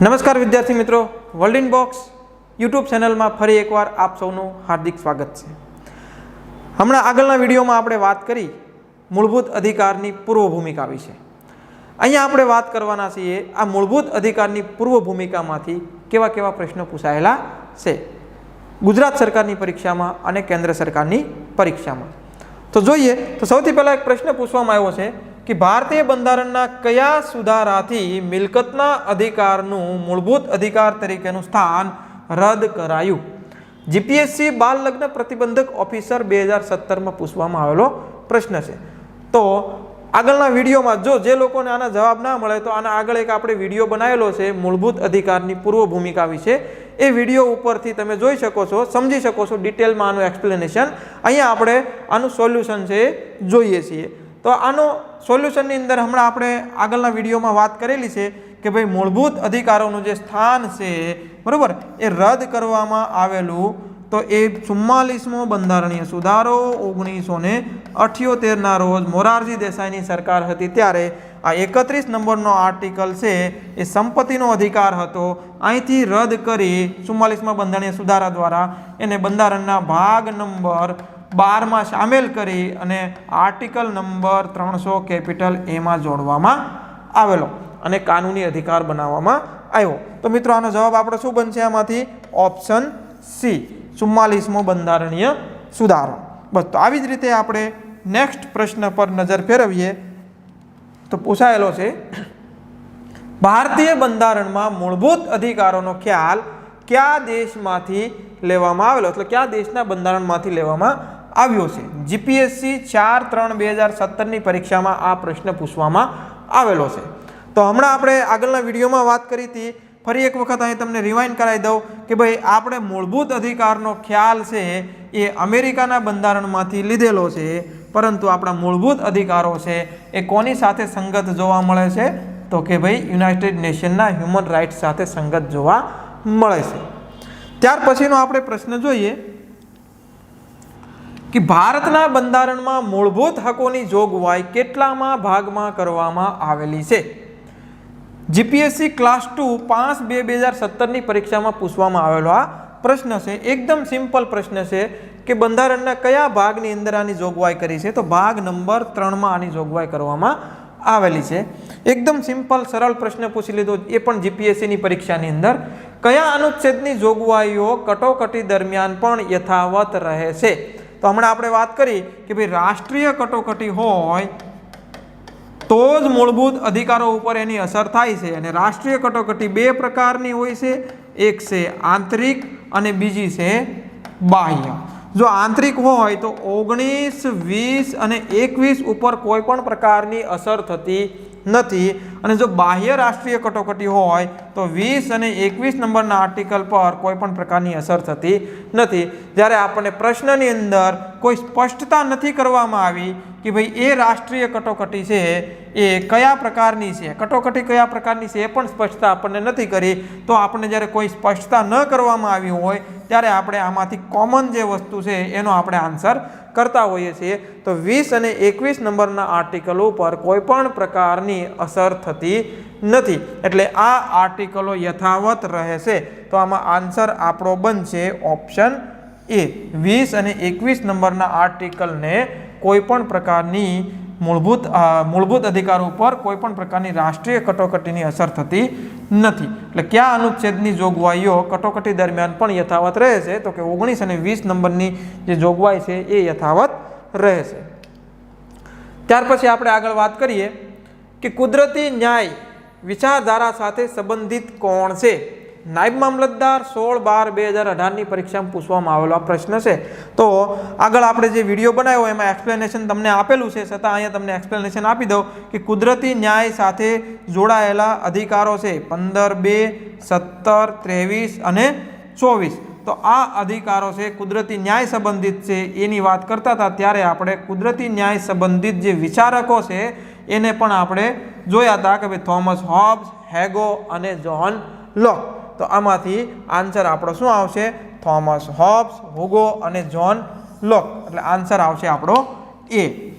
નમસ્કાર વિદ્યાર્થી મિત્રો. વર્લ્ડ ઇન બોક્સ યુટ્યુબ ચેનલમાં ફરી એકવાર આપ સૌનું હાર્દિક સ્વાગત છે. હમણાં આગળના વિડીયોમાં આપણે વાત કરી મૂળભૂત અધિકારની પૂર્વ ભૂમિકા વિશે. અહીંયા આપણે વાત કરવાના છીએ આ મૂળભૂત અધિકારની પૂર્વ ભૂમિકામાંથી કેવા કેવા પ્રશ્નો પૂછાયેલા છે. ગુજરાત સરકારની પરીક્ષામાં અને કેન્દ્ર સરકારની પરીક્ષામાં. તો જોઈએ, તો સૌથી પહેલાં એક પ્રશ્ન પૂછવામાં આવ્યો છે. કે ભારતીય બંધારણના કયા સુધારાથી મિલકતના અધિકારનું મૂળભૂત અધિકાર તરીકેનું સ્થાન રદ કરાયું? જીપીએસસી બાળ લગ્ન પ્રતિબંધક ઓફિસર બે હજાર સત્તરમાં પૂછવામાં આવેલો પ્રશ્ન છે. તો આગળના વિડીયોમાં જો જે લોકોને આના જવાબ ના મળે, તો આના આગળ એક આપણે વીડિયો બનાવેલો છે, મૂળભૂત અધિકારની પૂર્વ ભૂમિકા વિશે. એ વીડિયો ઉપરથી તમે જોઈ શકો છો, સમજી શકો છો ડિટેલમાં આનું એક્સપ્લેનેશન. અહીંયા આપણે આનું સોલ્યુશન છે, જોઈએ છીએ. તો આનો સોલ્યુશનની અંદર હમણાં આપણે આગળના વિડીયોમાં વાત કરેલી છે કે ભાઈ મૂળભૂત અધિકારોનું જે સ્થાન છે, બરાબર? એ રદ કરવામાં આવેલું. તો એ ચુમ્માલીસમો બંધારણીય સુધારો ઓગણીસો ને અઠ્યોતેરના રોજ મોરારજી દેસાઈની સરકાર હતી ત્યારે આ એકત્રીસ નંબરનો આર્ટિકલ છે, એ સંપત્તિનો અધિકાર હતો. અહીંથી રદ કરી ચુમ્માલીસમાં બંધારણીય સુધારા દ્વારા એને બંધારણના ભાગ નંબર બારમાં સામેલ કરી અને આર્ટિકલ નંબર ત્રણસો કેપિટલ એમાં જોડવામાં આવેલો અને કાનૂની અધિકાર બનાવવામાં આવ્યો. તો મિત્રો, આનો જવાબ આપણો શું બનશે આમાંથી? ઓપ્શન સી, ચુમ્માલીસમો બંધારણીય સુધારો. બસ, તો આવી જ રીતે આપણે નેક્સ્ટ પ્રશ્ન પર નજર ફેરવીએ. તો પૂછાયેલો છે, ભારતીય બંધારણમાં મૂળભૂત અધિકારોનો ખ્યાલ કયા દેશમાંથી લેવામાં આવેલો? એટલે કયા દેશના બંધારણમાંથી લેવામાં આવ્યો છે. જીપીએસસી ચાર ત્રણ બે હજાર સત્તરની પરીક્ષામાં આ પ્રશ્ન પૂછવામાં આવેલો છે. તો હમણાં આપણે આગળના વિડીયોમાં વાત કરી હતી. ફરી એક વખત અહીં તમને રિવાઇન્ડ કરાવી દઉં કે ભાઈ આપણે મૂળભૂત અધિકારનો ખ્યાલ છે એ અમેરિકાના બંધારણમાંથી લીધેલો છે. પરંતુ આપણા મૂળભૂત અધિકારો છે એ કોની સાથે સંગત જોવા મળે છે? તો કે ભાઈ યુનાઇટેડ નેશનના હ્યુમન રાઇટ્સ સાથે સંગત જોવા મળે છે. ત્યાર પછીનો આપણે પ્રશ્ન જોઈએ. કે ભારતના બંધારણમાં મૂળભૂત હકોની જોગવાઈ કેટલામાં ભાગમાં કરવામાં આવેલી છે? જીપીએસસી ક્લાસ ટુ પાંચ બે બે હજાર સત્તરની પરીક્ષામાં પૂછવામાં આવેલો આ પ્રશ્ન છે. એકદમ સિમ્પલ પ્રશ્ન છે કે બંધારણના કયા ભાગની અંદર આની જોગવાઈ કરી છે? તો ભાગ નંબર ત્રણમાં આની જોગવાઈ કરવામાં આવેલી છે. એકદમ સિમ્પલ સરળ પ્રશ્ન પૂછી લીધો. એ પણ જીપીએસસીની પરીક્ષાની અંદર. કયા અનુચ્છેદની જોગવાઈઓ કટોકટી દરમિયાન પણ યથાવત રહે છે? તો હમણાં આપણે વાત કરી કે ભાઈ રાષ્ટ્રીય કટોકટી હોય તો જ મૂળભૂત અધિકારો ઉપર એની અસર થાય છે. અને રાષ્ટ્રીય કટોકટી બે પ્રકારની હોય છે. એક છે આંતરિક અને બીજી છે બાહ્ય. જો આંતરિક હોય તો ઓગણીસ, વીસ અને એકવીસ ઉપર કોઈ પણ પ્રકારની અસર થતી નથી. અને જો બાહ્ય રાષ્ટ્રીય કટોકટી હોય, તો વીસ અને એકવીસ નંબરના આર્ટિકલ પર કોઈ પણ પ્રકારની અસર થતી નથી. જ્યારે આપણને પ્રશ્નની અંદર કોઈ સ્પષ્ટતા નથી કરવામાં આવી કે ભાઈ એ રાષ્ટ્રીય કટોકટી છે, એ કયા પ્રકારની છે, કટોકટી કયા પ્રકારની છે એ પણ સ્પષ્ટતા આપણને નથી કરી, તો આપણને જ્યારે કોઈ સ્પષ્ટતા ન કરવામાં આવી હોય, ત્યારે આપણે આમાંથી કોમન જે વસ્તુ છે, એનો આપણે આન્સર કરતા હોઈએ છીએ, તો વીસ અને એકવીસ નંબરના આર્ટિકલ ઉપર કોઈપણ પ્રકારની અસર થતી નથી. એટલે આ આર્ટિકલો યથાવત રહેશે. તો આમાં આન્સર આપણો બનશે ઓપ્શન એ. વીસ અને એકવીસ નંબરના આર્ટિકલને કોઈ પણ પ્રકારની મૂળભૂત મૂળભૂત અધિકારો ઉપર કોઈ પણ પ્રકારની રાષ્ટ્રીય કટોકટીની અસર થતી નથી. એટલે કયા અનુચ્છેદની જોગવાઈઓ કટોકટી દરમિયાન પણ યથાવત રહે છે તો કે ઓગણીસ અને વીસ નંબરની જે જોગવાઈ છે એ યથાવત રહે છે ત્યાર પછી આપણે આગળ વાત કરીએ કે કુદરતી ન્યાય વિચારધારા સાથે સંબંધિત કોણ છે? નાયબ મામલતદાર સોળ બાર બે હજાર અઢારની પરીક્ષામાં પૂછવામાં આવેલો આ પ્રશ્ન છે. તો આગળ આપણે જે વીડિયો બનાવ્યો એમાં એક્સપ્લેનેશન તમને આપેલું છે. છતાં અહીંયા તમને એક્સપ્લેનેશન આપી દઉં કે કુદરતી ન્યાય સાથે જોડાયેલા અધિકારો છે પંદર બે, સત્તર, ત્રેવીસ અને ચોવીસ. તો આ અધિકારો છે કુદરતી ન્યાય સંબંધિત છે. એની વાત કરતા હતા ત્યારે આપણે કુદરતી ન્યાય સંબંધિત જે વિચારકો છે એને પણ આપણે જોયા હતા કે ભાઈ થોમસ હોબ્સ, હેગો અને જોહન લોક તો આમાંથી આન્સર આપણો શું આવશે? થોમસ હોબ્સ, હુગો અને જોન લોક. એટલે આન્સર આવશે આપણો એ.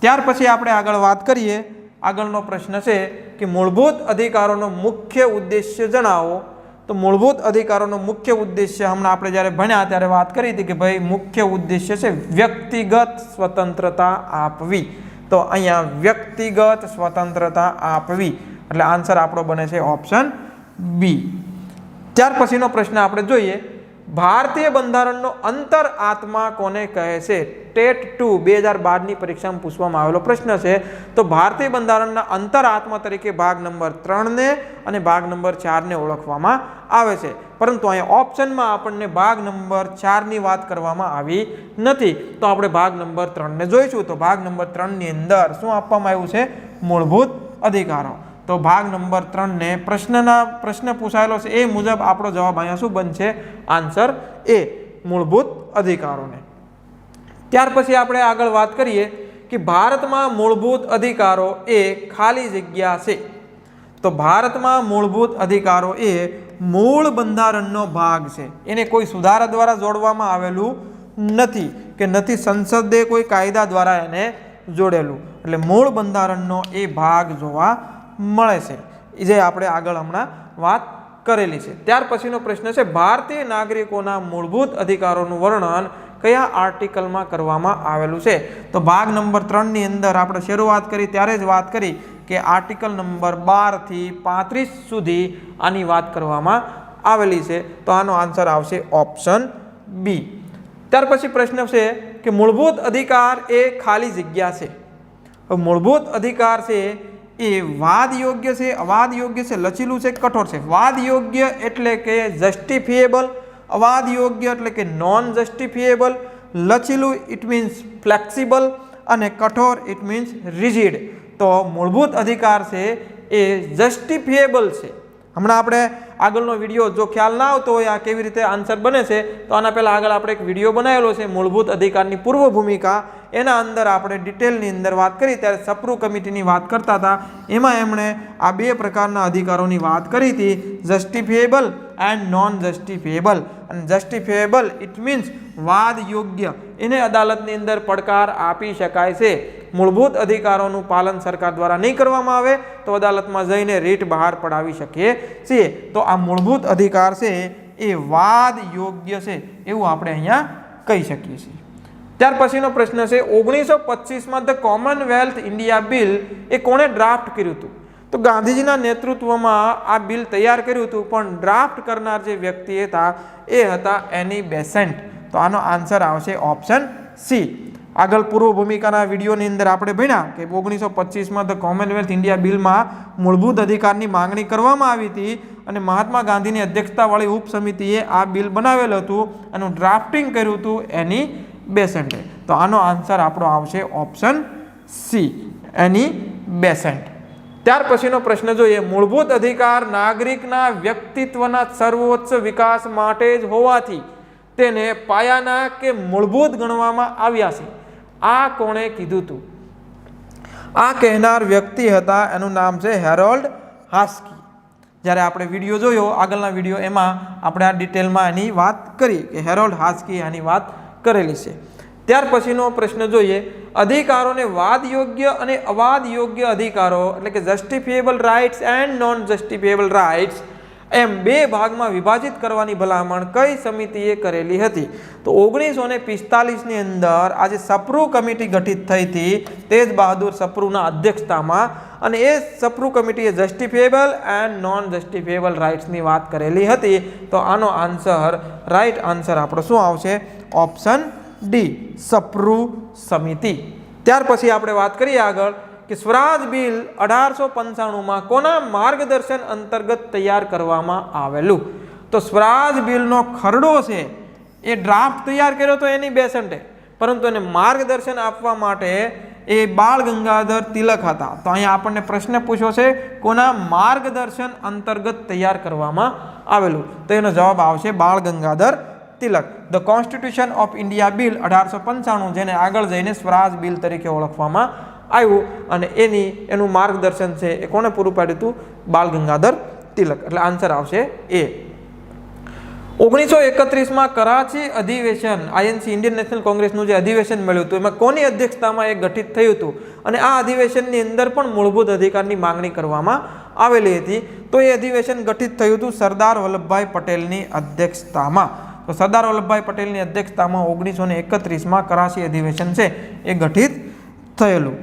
ત્યાર પછી આપણે આગળ વાત કરીએ. આગળનો પ્રશ્ન છે કે મૂળભૂત અધિકારોનો મુખ્ય ઉદ્દેશ્ય જણાવો. તો મૂળભૂત અધિકારોનો મુખ્ય ઉદ્દેશ્ય હમણાં આપણે જ્યારે ભણ્યા ત્યારે વાત કરી હતી કે ભાઈ મુખ્ય ઉદ્દેશ્ય છે વ્યક્તિગત સ્વતંત્રતા આપવી. તો અહીંયા વ્યક્તિગત સ્વતંત્રતા આપવી. એટલે આન્સર આપણો બને છે ઓપ્શન બી. ત્યાર પછીનો પ્રશ્ન આપણે જોઈએ. ભારતીય બંધારણનો અંતર આત્મા કોને કહે છે? ટેટ ટુ બે હજાર બારની પરીક્ષામાં પૂછવામાં આવેલો પ્રશ્ન છે. તો ભારતીય બંધારણના અંતર આત્મા તરીકે ભાગ નંબર ત્રણને અને ભાગ નંબર ચારને ઓળખવામાં આવે છે. પરંતુ અહીંયા ઓપ્શનમાં આપણને ભાગ નંબર ચારની વાત કરવામાં આવી નથી. તો આપણે ભાગ નંબર ત્રણને જોઈશું. તો ભાગ નંબર ત્રણની અંદર શું આપવામાં આવ્યું છે? મૂળભૂત અધિકારો. તો ભાગ નંબર ત્રણને પ્રશ્નના, પ્રશ્ન પૂછાયેલો છે. એ મુજબ આપણો જવાબ અહીંયા શું બનશે? આન્સર એ, મૂળભૂત અધિકારોને. ત્યાર પછી આપણે આગળ વાત કરીએ કે ભારતમાં મૂળભૂત અધિકારો એ ખાલી જગ્યા છે. તો ભારતમાં મૂળભૂત અધિકારો એ મૂળ બંધારણનો ભાગ છે. એને કોઈ સુધારા દ્વારા જોડવામાં આવેલું નથી કે નથી સંસદે કોઈ કાયદા દ્વારા એને જોડેલું. એટલે મૂળ બંધારણનો એ ભાગ જોવા મળે છે. જે આપણે આગળ હમણાં વાત કરેલી છે. ત્યાર પછીનો પ્રશ્ન છે, ભારતીય નાગરિકોના મૂળભૂત અધિકારોનું વર્ણન કયા આર્ટિકલમાં કરવામાં આવેલું છે? તો ભાગ નંબર ત્રણની અંદર આપણે શરૂઆત કરી, ત્યારે જ વાત કરી કે આર્ટિકલ નંબર બારથી પાંત્રીસ સુધી આની વાત કરવામાં આવેલી છે. તો આનો આન્સર આવશે ઓપ્શન બી. ત્યાર પછી પ્રશ્ન છે કે મૂળભૂત અધિકાર એ ખાલી જગ્યા છે. મૂળભૂત અધિકાર છે એ વાદ યોગ્ય છે અવાદ યોગ્ય છે, લચીલું છે, કઠોર છે. વાદ યોગ્ય એટલે કે જસ્ટિફિએબલ અવાદ યોગ્ય એટલે કે નોન જસ્ટિફિએબલ લચીલું ઇટ મીન્સ ફ્લેક્સિબલ અને કઠોર ઇટ મીન્સ રિજિડ તો મૂળભૂત અધિકાર છે એ જસ્ટિફિએબલ છે. હમણાં આપણે આગળનો વીડિયો જો ખ્યાલ ના આવતો હોય આ કેવી રીતે આન્સર બને છે, તો આના પહેલાં આગળ આપણે એક વીડિયો બનાવેલો છે મૂળભૂત અધિકારની પૂર્વ ભૂમિકા એના અંદર આપણે ડિટેલની અંદર વાત કરી, ત્યારે સપ્રુ કમિટીની વાત કરતા હતા. એમાં એમણે આ બે પ્રકારના અધિકારોની વાત કરી હતી જસ્ટિફિએબલ એન્ડ નોન જસ્ટિફિએબલ અને જસ્ટિફિએબલ ઇટ મીન્સ વાદ યોગ્ય. એને અદાલતની અંદર પડકાર આપી શકાય છે. મૂળભૂત અધિકારોનું પાલન સરકાર દ્વારા નહીં કરવામાં આવે, તો અદાલતમાં જઈને રીટ બહાર પડાવી શકીએ છીએ. તો આ મૂળભૂત અધિકાર છે, એ વાદ યોગ્ય છે, એવું આપણે અહીંયા કહી શકીએ છીએ. ત્યાર પછીનો પ્રશ્ન છે ઓગણીસો પચીસમાં ધ કોમનવેલ્થ ઇન્ડિયા બિલ એ કોણે ડ્રાફ્ટ કર્યું હતું? તો ગાંધીજીના નેતૃત્વમાં આ બિલ તૈયાર કર્યું હતું, પણ ડ્રાફ્ટ કરનાર જે વ્યક્તિ હતા, એ હતા એની બેસેન્ટ. તો આનો આન્સર આવશે ઓપ્શન સી આગળ પૂર્વ ભૂમિકાના વિડીયોની અંદર આપણે ભણ્યા કે ઓગણીસો પચીસમાં ધ કોમનવેલ્થ ઇન્ડિયા બિલમાં મૂળભૂત અધિકારની માંગણી કરવામાં આવી હતી અને મહાત્મા ગાંધીની અધ્યક્ષતાવાળી ઉપસમિતિએ આ બિલ બનાવેલ હતું એનું ડ્રાફ્ટિંગ કર્યું હતું એની બેસેન્ટે. તો આનો આન્સર આપણો આવશે ઓપ્શન સી. એની બેસેન્ટ. ત્યાર પછીનો પ્રશ્ન જોઈએ. મૂળભૂત અધિકાર નાગરિકના વ્યક્તિત્વના સર્વોચ્ચ વિકાસ માટે જ હોવાથી તેને પાયાના કે મૂળભૂત ગણવામાં આવ્યા છે. આ કોણે કીધું હતું આ કહેનાર વ્યક્તિ હતા. એનું નામ છે હેરોલ્ડ હાસ્કી. જ્યારે આપણે વીડિયો જોયો, આગળના વીડિયો એમાં આપણે આ ડિટેલમાં એની વાત કરી કે હેરોલ્ડ હાસ્કી એની વાત કરેલી છે. ત્યાર પછીનો પ્રશ્ન જોઈએ. અધિકારોને વાદ યોગ્ય અને અવાદ યોગ્ય અધિકારો એટલે કે justifiable rights and non justifiable rights એમ બે ભાગમાં વિભાજિત કરવાની ભલામણ કઈ સમિતિએ કરેલી હતી? તો ઓગણીસો ને પિસ્તાલીસની અંદર આજે સપ્રુ કમિટી ગઠિત થઈ હતી. તેજ બહાદુર સપ્રુના અધ્યક્ષતામાં અને એ સપ્રુ કમિટીએ જસ્ટિફિએબલ એન્ડ નોન જસ્ટિફિએબલ રાઇટ્સની વાત કરેલી હતી. તો આનો આન્સર રાઇટ આન્સર આપણો શું આવશે? ઓપ્શન ડી, સપ્રુ સમિતિ. ત્યાર પછી આપણે વાત કરીએ આગળ કે સ્વરાજ બિલ અઢારસો પંચાણુંમાં કોના માર્ગદર્શન અંતર્ગત તૈયાર કરવામાં આવેલું? તો સ્વરાજ બિલનો ખરડો છે, એ ડ્રાફ્ટ તૈયાર કર્યો તો એની બેસન્ટે પરંતુ એને માર્ગદર્શન આપવા માટે એ બાળ ગંગાધર તિલક હતા. તો અહીંયા આપણને પ્રશ્ન પૂછ્યો છે, કોના માર્ગદર્શન અંતર્ગત તૈયાર કરવામાં આવેલું? તો એનો જવાબ આવશે Bal Gangadhar Tilak the constitution of India bill અઢારસો પંચાણું, જેને આગળ જઈને સ્વરાજ બિલ તરીકે ઓળખવામાં આવ્યું. અને એની, એનું માર્ગદર્શન છે એ કોણે પૂરું પાડ્યું હતું? બાલ ગંગાધર તિલક. એટલે આન્સર આવશે એ. ઓગણીસો એકત્રીસમાં કરાચી અધિવેશન આઈએનસી ઇન્ડિયન નેશનલ કોંગ્રેસનું જે અધિવેશન મળ્યું હતું, એમાં કોની અધ્યક્ષતામાં એ ગઠિત થયું હતું? અને આ અધિવેશનની અંદર પણ મૂળભૂત અધિકારની માંગણી કરવામાં આવેલી હતી. તો એ અધિવેશન ગઠિત થયું હતું સરદાર વલ્લભભાઈ પટેલની અધ્યક્ષતામાં. તો સરદાર વલ્લભભાઈ પટેલની અધ્યક્ષતામાં ઓગણીસો ને એકત્રીસમાં કરાચી અધિવેશન છે, એ ગઠિત થયેલું.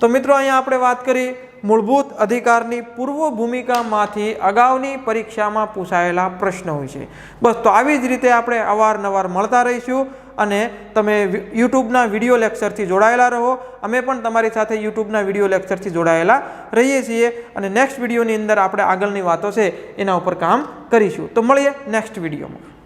તો મિત્રો, અહીંયા આપણે વાત કરી મૂળભૂત અધિકારની પૂર્વ ભૂમિકામાંથી અગાઉની પરીક્ષામાં પૂછાયેલા પ્રશ્નો વિશે. બસ, તો આવી જ રીતે આપણે અવારનવાર મળતા રહીશું અને તમે યુટ્યુબના વીડિયો લેક્ચરથી જોડાયેલા રહો. અમે પણ તમારી સાથે યુટ્યુબના વીડિયો લેક્ચરથી જોડાયેલા રહીએ છીએ અને નેક્સ્ટ વિડીયોની અંદર આપણે આગળની વાતો છે, એના ઉપર કામ કરીશું. તો મળીએ નેક્સ્ટ વિડીયોમાં.